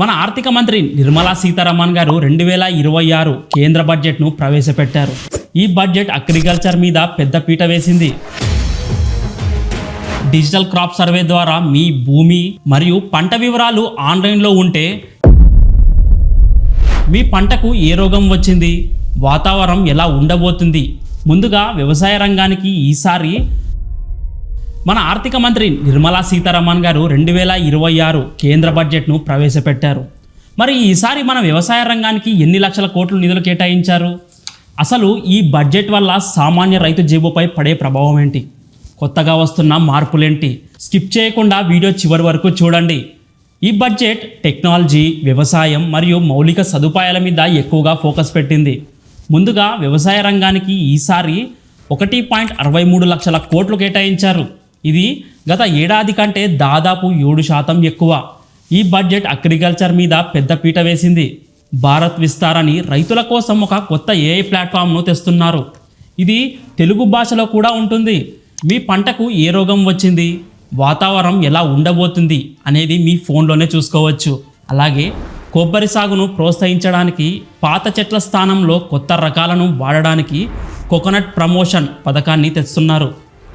మన ఆర్థిక మంత్రి నిర్మలా సీతారామన్ గారు రెండు వేల ఇరవై ఆరు కేంద్ర బడ్జెట్ను ప్రవేశపెట్టారు. ఈ బడ్జెట్ అగ్రికల్చర్ మీద పెద్ద పీట వేసింది. డిజిటల్ క్రాప్ సర్వే ద్వారా మీ భూమి మరియు పంట వివరాలు ఆన్లైన్లో ఉంటే మీ పంటకు ఏ రోగం వచ్చింది? వాతావరణం ఎలా ఉండబోతుంది? ముందుగా వ్యవసాయ రంగానికి ఈసారి మన ఆర్థిక మంత్రి నిర్మలా సీతారామన్ గారు రెండు వేల ఇరవై ఆరు కేంద్ర బడ్జెట్ను ప్రవేశపెట్టారు. మరి ఈసారి మన వ్యవసాయ రంగానికి ఎన్ని లక్షల కోట్లు నిధులు కేటాయించారు? అసలు ఈ బడ్జెట్ వల్ల సామాన్య రైతు జేబుపై పడే ప్రభావం ఏంటి? కొత్తగా వస్తున్న మార్పులేంటి? స్కిప్ చేయకుండా వీడియో చివరి వరకు చూడండి. ఈ బడ్జెట్ టెక్నాలజీ వ్యవసాయం మరియు మౌలిక సదుపాయాల మీద ఎక్కువగా ఫోకస్ పెట్టింది. ముందుగా వ్యవసాయ రంగానికి ఈసారి ఒకటి పాయింట్ అరవై మూడు లక్షల కోట్లు కేటాయించారు. ఇది గత ఏడాది కంటే దాదాపు ఏడు శాతం ఎక్కువ. ఈ బడ్జెట్ అగ్రికల్చర్ మీద పెద్ద పీట వేసింది. భారత్ విస్తార్ అని రైతుల కోసం ఒక కొత్త ఏఐ ప్లాట్ఫామ్ను తెస్తున్నారు. ఇది తెలుగు భాషలో కూడా ఉంటుంది. మీ పంటకు ఏ రోగం వచ్చింది? వాతావరణం ఎలా ఉండబోతుంది అనేది మీ ఫోన్లోనే చూసుకోవచ్చు. అలాగే కొబ్బరి సాగును ప్రోత్సహించడానికి పాత చెట్ల స్థానంలో కొత్త రకాలను వాడడానికి కోకోనట్ ప్రమోషన్ పథకాన్ని తెస్తున్నారు.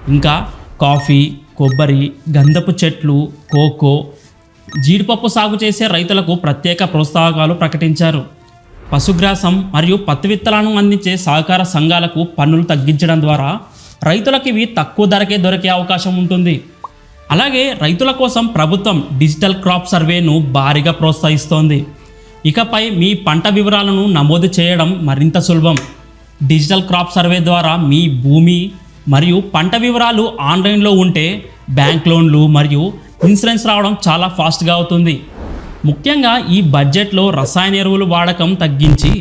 ఇంకా కాఫీ కొబ్బరి గంధపు చెట్లు కోకో జీడిపప్పు సాగు చేసే రైతులకు ప్రత్యేక ప్రోత్సాహకాలు ప్రకటించారు. పశుగ్రాసం మరియు పత్తి విత్తనాలను అందించే సహకార సంఘాలకు పన్నులు తగ్గించడం ద్వారా రైతులకు ఇవి తక్కువ ధరకే దొరికే అవకాశం ఉంటుంది. అలాగే రైతుల కోసం ప్రభుత్వం డిజిటల్ క్రాప్ సర్వేను భారీగా ప్రోత్సహిస్తోంది. ఇకపై మీ పంట వివరాలను నమోదు చేయడం మరింత సులభం. డిజిటల్ క్రాప్ సర్వే ద్వారా మీ భూమి మరియు పంట వివరాలు ఆన్లైన్లో ఉంటే బ్యాంక్ లోన్లు మరియు ఇన్సూరెన్స్ రావడం చాలా ఫాస్ట్గా అవుతుంది. ముఖ్యంగా ఈ బడ్జెట్లో రసాయన ఎరువులు వాడకం తగ్గించి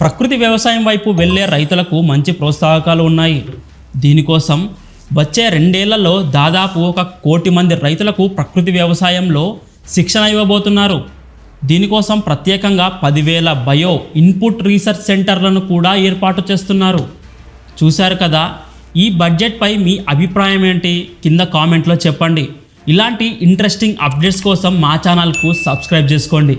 ప్రకృతి వ్యవసాయం వైపు వెళ్ళే రైతులకు మంచి ప్రోత్సాహకాలు ఉన్నాయి. దీనికోసం వచ్చే రెండేళ్ళలో దాదాపు ఒక కోటి మంది రైతులకు ప్రకృతి వ్యవసాయంలో శిక్షణ ఇవ్వబోతున్నారు. దీనికోసం ప్రత్యేకంగా పదివేల బయో ఇన్పుట్ రీసెర్చ్ సెంటర్లను కూడా ఏర్పాటు చేస్తున్నారు. చూశారు కదా ఈ బడ్జెట్పై మీ అభిప్రాయం ఏంటి? కింద కామెంట్లో చెప్పండి. ఇలాంటి ఇంట్రెస్టింగ్ అప్డేట్స్ కోసం మా ఛానల్కు సబ్స్క్రైబ్ చేసుకోండి.